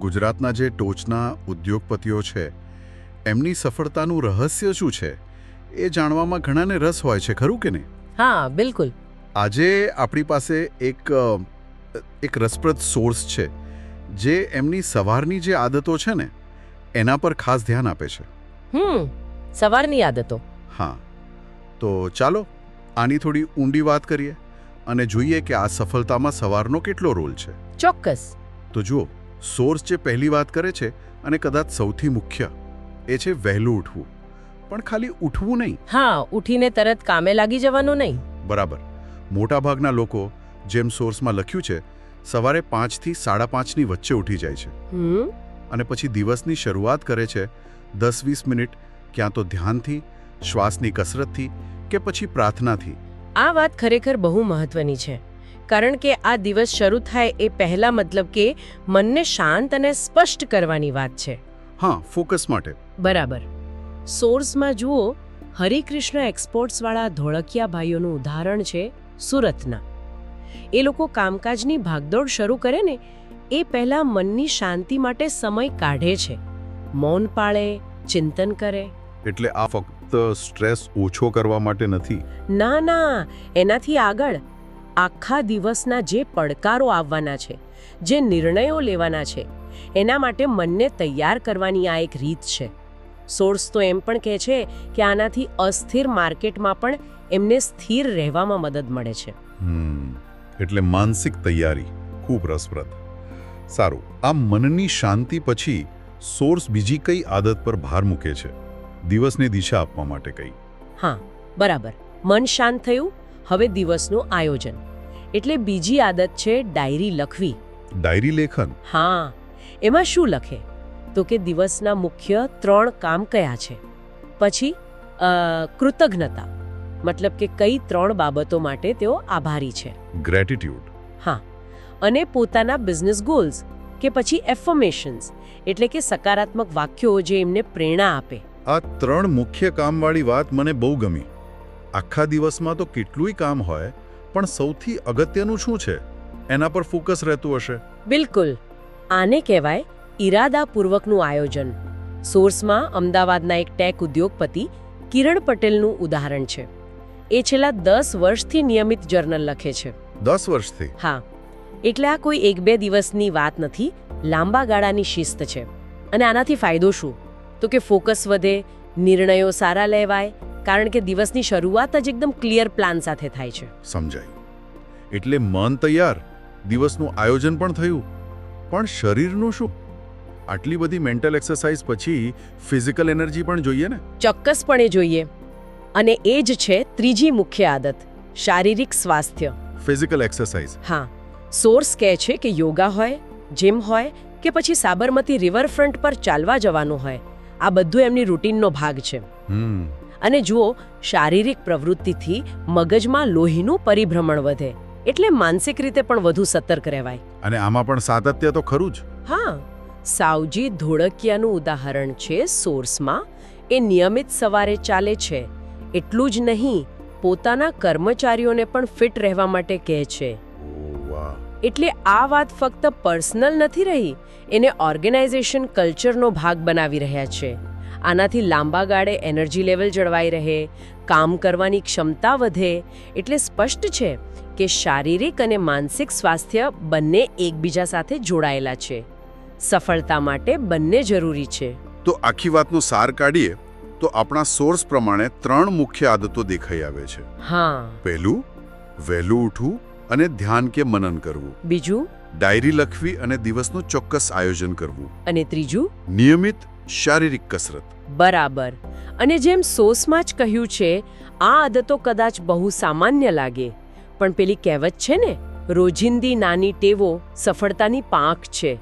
ગુજરાતના જે ટોચના ઉદ્યોગપતિઓ છે એમની સફળતાનું રહસ્ય શું છે? એ જાણવામાં ઘણાને રસ હોય છે ખરું કે નહીં? હા બિલકુલ. આજે આપણી પાસે એક એક રસપ્રદ સોર્સ છે જે એમની સવારની જે આદતો છે ને એના પર ખાસ ધ્યાન આપે છે. હમ સવારની આદતો. હા. તો ચાલો આની થોડી ઊંડી વાત કરીએ અને જોઈએ કે આ સફળતામાં સવારનો કેટલો રોલ છે. ચોક્કસ. તો જુઓ સોર્સ જે પહેલી વાત કરે છે અને કદાચ સૌથી મુખ્ય એ છે વહેલું ઉઠવું. પણ ખાલી ઉઠવું નહીં. હા ઉઠીને તરત કામે લાગી જવાનું નહીં. બરાબર. મોટાભાગના લોકો જેમ સોર્સમાં લખ્યું છે સવારે પાંચથી સાડા પાંચની વચ્ચે ઉઠી જાય છે. અને પછી દિવસની શરૂઆત કરે છે દસ વીસ મિનિટ ક્યાં તો ધ્યાનથી શ્વાસની કસરતથી કે પછી પ્રાર્થનાથી. આ વાત ખરેખર બહુ મહત્વની છે. કારણ કે આ દિવસ શરૂ થાય એ પહેલા મતલબ કે મનને શાંત અને સ્પષ્ટ કરવાની વાત છે. હા ફોકસ માટે. બરાબર. સોર્સમાં જુઓ હરિકૃષ્ણ એક્સપોર્ટ્સવાળા ધોળકિયા ભાઈઓનું ઉદાહરણ છે સુરતના. એ લોકો કામકાજની ભાગદોડ શરૂ કરે ને એ પહેલા મનની શાંતિ માટે સમય કાઢે છે. મૌન પાળે ચિંતન કરે. એટલે આ ફક્ત સ્ટ્રેસ ઓછો કરવા માટે નથી? ના ના એનાથી આગળ આખા દિવસના જે પડકારો આવવાના છે જે નિર્ણયો લેવાના છે એના માટે મનને તૈયાર કરવાની આ એક રીત છે. સોર્સ તો એમ પણ કહે છે કે આનાથી અસ્થિર માર્કેટમાં પણ એમને સ્થિર રહેવામાં મદદ મળે છે. એટલે માનસિક તૈયારી ખૂબ રસપ્રદ. સારું આ મનની શાંતિ પછી સોર્સ બીજી કઈ આદત પર ભાર મૂકે છે? દિવસને દિશા આપવા માટે કઈ? હા બરાબર. મન શાંત થયું હવે દિવસનું આયોજન. એટલે બીજી આદત છે ડાયરી લખવી. ડાયરી લેખન? હા. એમાં શું લખે? તો કે દિવસના મુખ્ય ત્રણ કામ કયા છે? પછી કૃતજ્ઞતા. મતલબ કે કઈ ત્રણ બાબતો માટે તેઓ આભારી છે. ગ્રેટિટ્યૂડ હા. અને પોતાના બિઝનેસ ગોલ્સ કે પછી એફર્મેશન્સ એટલે કે સકારાત્મક વાક્યો જે એમને પ્રેરણા આપે. આ ત્રણ મુખ્ય કામવાળી વાત મને બહુ ગમી. આખા દિવસમાં તો કેટલુંય કામ હોય પણ સૌથી અગત્યનું શું છે? એના પર ફોકસ રહેતું હશે. બિલકુલ. આને કહેવાય ઈરાદાપૂર્વકનું આયોજન. સોર્સમાં અમદાવાદના એક ટેક ઉદ્યોગપતિ કિરણ પટેલનું ઉદાહરણ છે. એ છેલ્લા દસ વર્ષથી નિયમિત જર્નલ લખે છે. દસ વર્ષથી? હા. એટલે આ કોઈ એક બે દિવસની વાત નથી લાંબા ગાળાની શિસ્ત છે. અને આનાથી ફાયદો શું? તો કે ફોકસ વધે નિર્ણયો સારા લેવાય કારણ કે દિવસની શરૂઆત જ એકદમ ક્લિયર પ્લાન સાથે થાય છે. સમજાયું. એટલે મન તૈયાર દિવસનું આયોજન પણ થયું. પણ શરીરનું શું? આટલી બધી મેન્ટલ એક્સરસાઇઝ પછી ફિઝિકલ એનર્જી પણ જોઈએ ને? ચોક્કસપણે જોઈએ. અને એ જ છે ત્રીજી મુખ્ય આદત શારીરિક સ્વાસ્થ્ય. ફિઝિકલ એક્સરસાઇઝ હા. સોર્સ કહે છે કે યોગા હોય જીમ હોય કે પછી સાબરમતી રિવરફ્રન્ટ પર ચાલવા જવાનું હોય. આ બધું એમની રૂટીનનો ભાગ છે. હમ. અને જુઓ શારીરિક પ્રવૃત્તિથી મગજમાં લોહીનું પરિભ્રમણ વધે એટલે માનસિક રીતે પણ વધુ સતર્ક રહેવાય. અને આમાં પણ સાતત્ય તો ખરું જ. હા સાવજી ધોળકિયાનું ઉદાહરણ છે સોર્સમાં. એ નિયમિત સવારે ચાલે છે. એટલું જ નહીં પોતાના કર્મચારીઓને પણ ફિટ રહેવા માટે કહે છે. એટલે આ વાત ફક્ત પર્સનલ નથી રહી એને ઓર્ગેનાઇઝેશન કલ્ચરનો ભાગ બનાવી રહ્યા છે. આનાથી લાંબા ગાળે એનર્જી લેવલ જળવાઈ રહે કામ કરવાની ક્ષમતા વધે એટલે સ્પષ્ટ છે કે શારીરિક અને માનસિક સ્વાસ્થ્ય બંને એકબીજા સાથે જોડાયેલા છે. સફળતા માટે બંને જરૂરી છે. તો આખી વાતનો સાર કાઢીએ તો આપણા સોર્સ પ્રમાણે ત્રણ મુખ્ય આદતો દેખાઈ આવે છે. હા. પહેલું વહેલું ઉઠવું અને ધ્યાન કે મનન કરવું. બીજું? ડાયરી લખવી અને દિવસનું ચોક્કસ આયોજન કરવું. અને ત્રીજું? નિયમિત શારીરિક કસરત. બરાબર. અને જેમ સોસમાં જ કહ્યું છે આ આદતો કદાચ બહુ સામાન્ય લાગે. પણ પેલી કહેવત છે ને રોજિંદી નાની ટેવો સફળતાની પાંખ છે.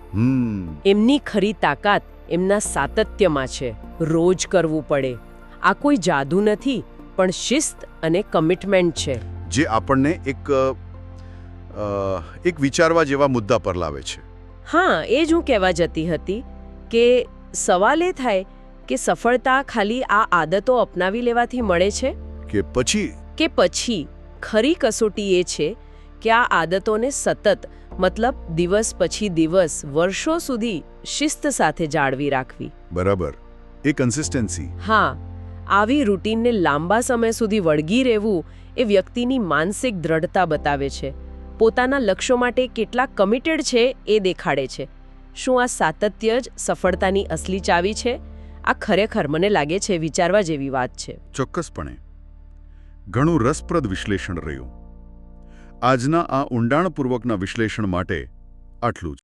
એમની ખરી તાકાત એમના સાતત્યમાં છે. રોજ કરવું પડે. આ કોઈ જાદુ નથી પણ શિસ્ત અને કમિટમેન્ટ છે. જે આપણને એક એક વિચારવા જેવા મુદ્દા પર લાવે છે. હા એ જ હું કહેવા જતી હતી કે સવાલ એ થાય કે સફળતા ખાલી આ આદતો અપનાવી લેવાથી મળે છે? કે પછી? કે પછી? ખરી કસોટી એ છે કે આ આદતોને સતત મતલબ દિવસ પછી દિવસ વર્ષો સુધી શિસ્ત સાથે જાળવી રાખવી. બરાબર. એ કન્સિસ્ટન્સી હા. આવી રૂટીનને લાંબા સમય સુધી વળગી રહેવું એ વ્યક્તિની માનસિક દ્રઢતા બતાવે છે. પોતાના લક્ષ્યો માટે કેટલા કમિટેડ છે એ દેખાડે છે. શું આ સાતત્ય જ સફળતાની અસલી ચાવી છે? આ ખરેખર મને લાગે છે વિચારવા જેવી વાત છે. ચોક્કસપણે. ઘણું રસપ્રદ વિશ્લેષણ રહ્યું. આજના આ ઊંડાણપૂર્વકના વિશ્લેષણ માટે આટલું